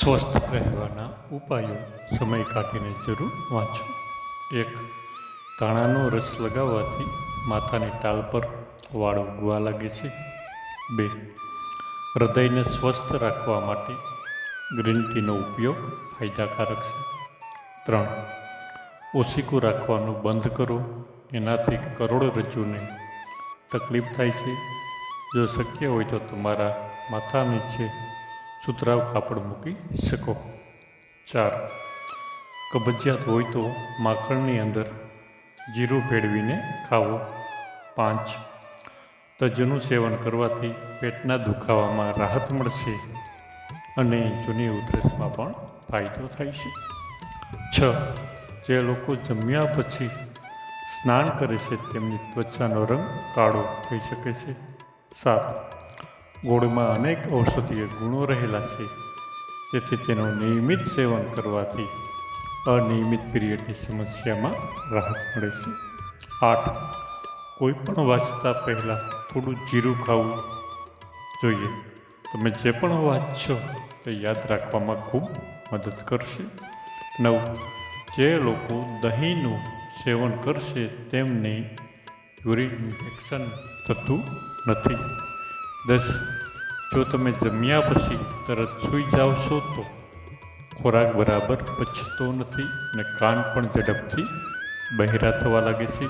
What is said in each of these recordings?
સ્વસ્થ રહેવાના ઉપાયો સમય કાઢીને જરૂર વાંચો. એક ધાણાનો રસ લગાવવાથી માથાની ટાળ પર વાળ ઉગવા લાગે છે. બે, હૃદયને સ્વસ્થ રાખવા માટે ગ્રીન ટીનો ઉપયોગ ફાયદાકારક છે. ત્રણ, ઓશીકું રાખવાનું બંધ કરો. એનાથી કરોડરજ્જુને તકલીફ થાય છે. જો શક્ય હોય તો તમારા માથા નીચે સુતરાવ કાપડ મૂકી શકો. ચાર. કબજિયાત હોય તો માખણની અંદર જીરું ભેળવીને ખાવો. પાંચ. તજનું સેવન કરવાથી પેટના દુખાવામાં રાહત મળશે અને જૂની ઉધરસમાં પણ ફાયદો થાય છે. છ. જે લોકો જમ્યા પછી સ્નાન કરે છે, તેમની ત્વચાનો રંગ કાળો થઈ શકે છે. સાત. ગોળમાં અનેક ઔષધીય ગુણો રહેલા છે. તેથી તેનું નિયમિત સેવન કરવાથી અનિયમિત પીરિયડની સમસ્યામાં રાહત મળે છે. આઠ. કોઈ પણ વાંચતા પહેલાં થોડું જીરું ખાવું જોઈએ. તમે જે પણ વાંચશો તે યાદ રાખવામાં ખૂબ મદદ કરશે. નવ. જે લોકો દહીંનું સેવન કરશે તેમને યુરિન ઇન્ફેક્શન થતું નથી. દસ, જો તમે જમ્યા પછી તરત સૂઈ જાઓ છો તો ખોરાક બરાબર પચતો નથી અને કાન પણ ઝડપથી બહેરા થવા લાગે છે.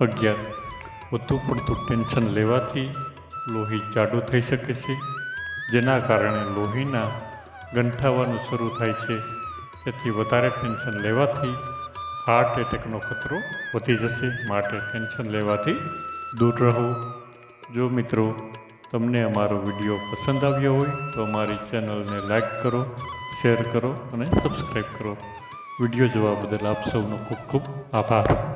અગિયાર, વધુ પડતું ટેન્શન લેવાથી લોહી જાડું થઈ શકે છે, જેના કારણે લોહીના ગંઠાવાનું શરૂ થાય છે. તેથી વધારે ટેન્શન લેવાથી હાર્ટ એટેકનો ખતરો વધી જશે. માટે ટેન્શન લેવાથી દૂર રહો. જો મિત્રો તમને અમારો વીડિયો પસંદ આવ્યો હોય, તો અમારી ચેનલને લાઈક કરો, શેર કરો અને સબસ્ક્રાઈબ કરો. વીડિયો જોવા બદલ આપ સૌનો ખૂબ ખૂબ આભાર.